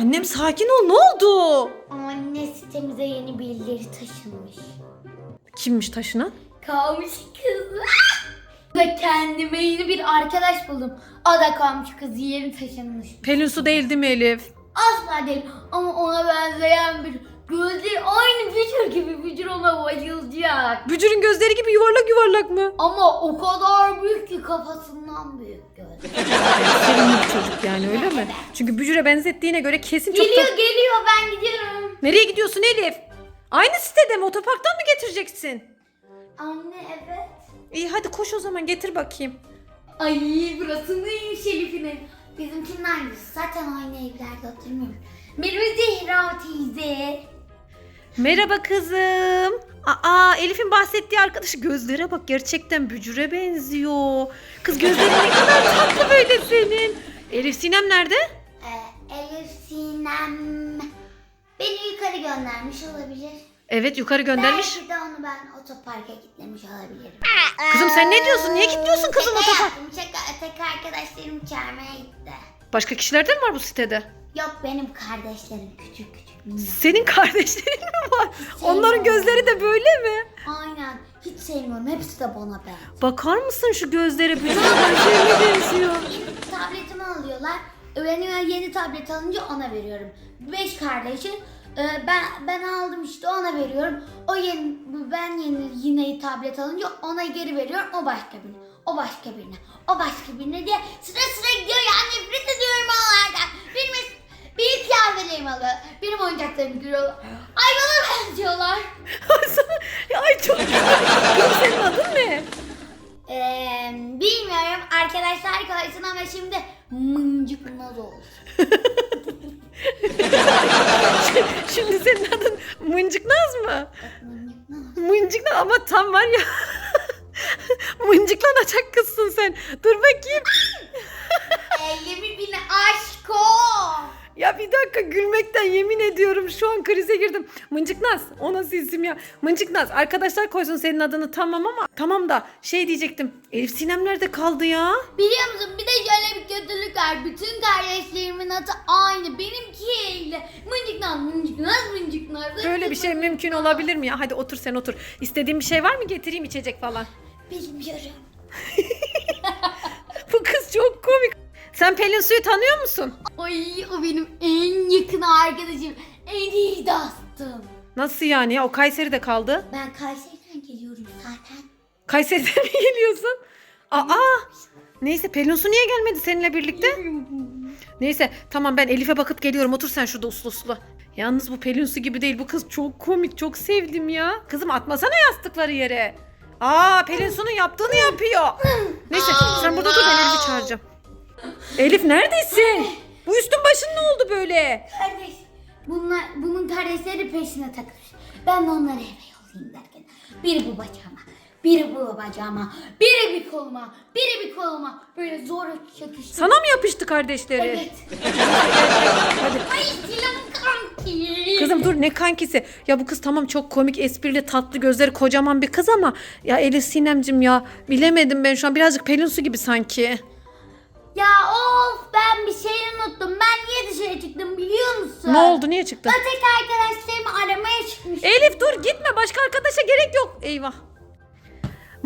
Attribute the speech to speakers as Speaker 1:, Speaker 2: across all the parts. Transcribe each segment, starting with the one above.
Speaker 1: Annem sakin ol ne oldu?
Speaker 2: Anne sitemize yeni birileri taşınmış.
Speaker 1: Kimmiş taşınan?
Speaker 2: Kalmış kız. Ve kendime yeni bir arkadaş buldum. O da kalmış kız yeni taşınmış.
Speaker 1: Pelin Su değildi mi Elif?
Speaker 2: Asla değil ama ona benzeyen bir gözleri aynı Bücür gibi Bücür ona bayılacak.
Speaker 1: Bücür'ün gözleri gibi yuvarlak yuvarlak mı?
Speaker 2: Ama o kadar büyük ki kafasından büyük göz.
Speaker 1: Çocuk yani öyle mi? Çünkü Bücür'e benzettiğine göre kesin çok
Speaker 2: Geliyor
Speaker 1: da...
Speaker 2: geliyor ben gidiyorum.
Speaker 1: Nereye gidiyorsun Elif? Aynı sitede mi? Otoparktan mı getireceksin?
Speaker 2: Anne evet.
Speaker 1: İyi hadi koş o zaman getir bakayım.
Speaker 2: Ay burası neymiş Elif'in? Bizimkinin aynısı. Zaten aynı evlerde oturmuyoruz. Merhaba Zehra teyze.
Speaker 1: Merhaba kızım. Aa Elif'in bahsettiği arkadaşı gözlere bak gerçekten bücüre benziyor. Kız gözlerin ne kadar tatlı böyle senin. Elif Sinem nerede?
Speaker 2: Ee, Elif Sinem beni yukarı göndermiş olabilir.
Speaker 1: Evet yukarı göndermiş.
Speaker 2: Belki de onu ben otoparka gitlemiş olabilirim.
Speaker 1: Kızım sen ne diyorsun? Niye gitmiyorsun kızım
Speaker 2: Şaka
Speaker 1: otopark?
Speaker 2: yaptım şaka. Öteki arkadaşlarım çağırmaya gitti.
Speaker 1: Başka kişiler de mi var bu sitede?
Speaker 2: Yok benim kardeşlerim küçük küçük.
Speaker 1: Senin kardeşlerin mi var? Onların gözleri de böyle mi?
Speaker 2: Aynen. Hiç sevmiyorum. Hepsi de bana benziyor.
Speaker 1: Bakar mısın şu gözlere? Bücüre benziyor. benziyor.
Speaker 2: Alıyorlar. Benim yeni tablet alınca ona veriyorum. Beş kardeşim. Ee, Ben ben aldım işte ona veriyorum. O yeni ben yeni yine tablet alınca ona geri veriyorum. O başka birine. O başka birine. O başka birine diye sıra sıra gidiyor ya nefret ediyorum onlardan. Benim bir kıyafetlerimi alıyor. Benim oyuncaklarımı görüyorlar. Ay bana benziyorlar. Mıncık naz olsun.
Speaker 1: Şimdi senin adın Mıncıknaz mı?
Speaker 2: Mıncık naz.
Speaker 1: Ama tam var ya. Mıncıklanacak kızsın sen. Dur bakayım.
Speaker 2: Ellemi bin aşko.
Speaker 1: Ya bir dakika gülmekten yemin ediyorum şu an krize girdim. Mıncıknaz o nasıl isim ya? Mıncıknaz arkadaşlar koysun senin adını tamam ama tamam da şey diyecektim. Elif Sinem nerede kaldı ya?
Speaker 2: Biliyor musun bir de var. Bütün kardeşlerimin adı aynı. Benimkiyle. Mıncık naz, mıncık naz, mıncık naz.
Speaker 1: Böyle bir şey mümkün olabilir mi ya? Hadi otur sen otur. İstediğin bir şey var mı? Getireyim içecek falan.
Speaker 2: Bilmiyorum.
Speaker 1: Bu kız çok komik. Sen Pelin Su'yu tanıyor musun?
Speaker 2: Ay o benim en yakın arkadaşım. En iyi dostum.
Speaker 1: Nasıl yani ya? O Kayseri'de kaldı.
Speaker 2: Ben Kayseri'den geliyorum zaten.
Speaker 1: Kayseri'den mi geliyorsun? Aa! Neyse Pelin Su niye gelmedi seninle birlikte? Neyse tamam ben Elif'e bakıp geliyorum. Otur sen şurada uslu uslu. Yalnız bu Pelin Su gibi değil. Bu kız çok komik. Çok sevdim ya. Kızım atmasana yastıkları yere. Aa Pelin Su'nun yaptığını yapıyor. Neyse sen burada dur ben Elif'i çağıracağım. Elif neredesin? Bu üstün başın ne oldu böyle?
Speaker 2: Kardeş. Bunlar, bunun kardeşleri peşine takılmış. Ben de onları eve yollayayım derken. Biri bu bacağıma, biri bu bacağıma, biri bir koluma, biri bir koluma. Böyle zor çakıştı.
Speaker 1: Sana mı yapıştı kardeşleri?
Speaker 2: Evet. Ay silahın kanki.
Speaker 1: Kızım dur ne kankisi. Ya bu kız tamam çok komik, esprili, tatlı, gözleri kocaman bir kız ama ya Elif Sinemcim ya bilemedim ben şu an birazcık Pelin Su gibi sanki.
Speaker 2: Ya of ben bir şey unuttum. Ben niye dışarı çıktım biliyor musun?
Speaker 1: Ne oldu? Niye çıktın?
Speaker 2: Öteki arkadaşlarımı aramaya çıkmış.
Speaker 1: Elif dur gitme başka arkadaşa gerek yok. Eyvah.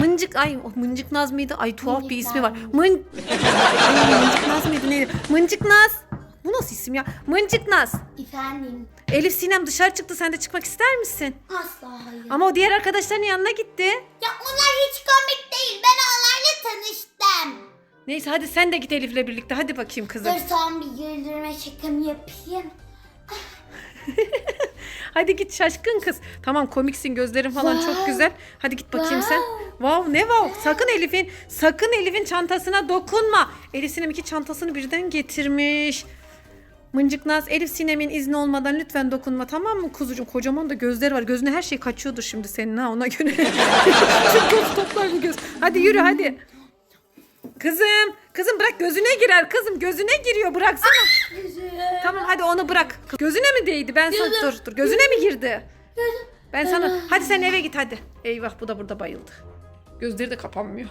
Speaker 1: Mıncık ay o Mıncık Naz mıydı? Ay tuhaf bir
Speaker 2: Mıncık
Speaker 1: ismi var.
Speaker 2: Naz.
Speaker 1: Mın Ay, Mıncık Naz mıydı neydi? Mıncık Naz. Bu nasıl isim ya? Mıncık Naz.
Speaker 2: Efendim
Speaker 1: Elif Sinem dışarı çıktı. Sen de çıkmak ister misin?
Speaker 2: asla hayır.
Speaker 1: Ama o diğer arkadaşlarının yanına gitti.
Speaker 2: Ya onlar hiç komik değil. Ben onlarla tanıştım.
Speaker 1: Neyse hadi sen de git Elif'le birlikte. Hadi bakayım kızım.
Speaker 2: Dur son bir güldürme şakamı yapayım.
Speaker 1: Hadi git şaşkın kız. Tamam komiksin gözlerin falan çok
Speaker 2: Wow.
Speaker 1: güzel. Hadi git bakayım sen.
Speaker 2: Wow.
Speaker 1: Wow ne wow. Sakın Elif'in sakın Elif'in çantasına dokunma. Elif Sinem iki çantasını birden getirmiş. Mıncık Naz, Elif Sinem'in izni olmadan lütfen dokunma tamam mı kuzucuğum? Kocaman da gözleri var. Gözüne her şey kaçıyordur şimdi senin ha ona göre. Çok toz toplar bu göz. Hadi yürü hadi. Kızım, kızım bırak gözüne girer kızım. Gözüne giriyor bıraksana. Tamam hadi onu bırak. Gözüne mi değdi? Ben sana dur dur. Gözüne mi girdi? Ben sana hadi sen eve git hadi. Eyvah bu da burada bayıldı. Gözleri de kapanmıyor.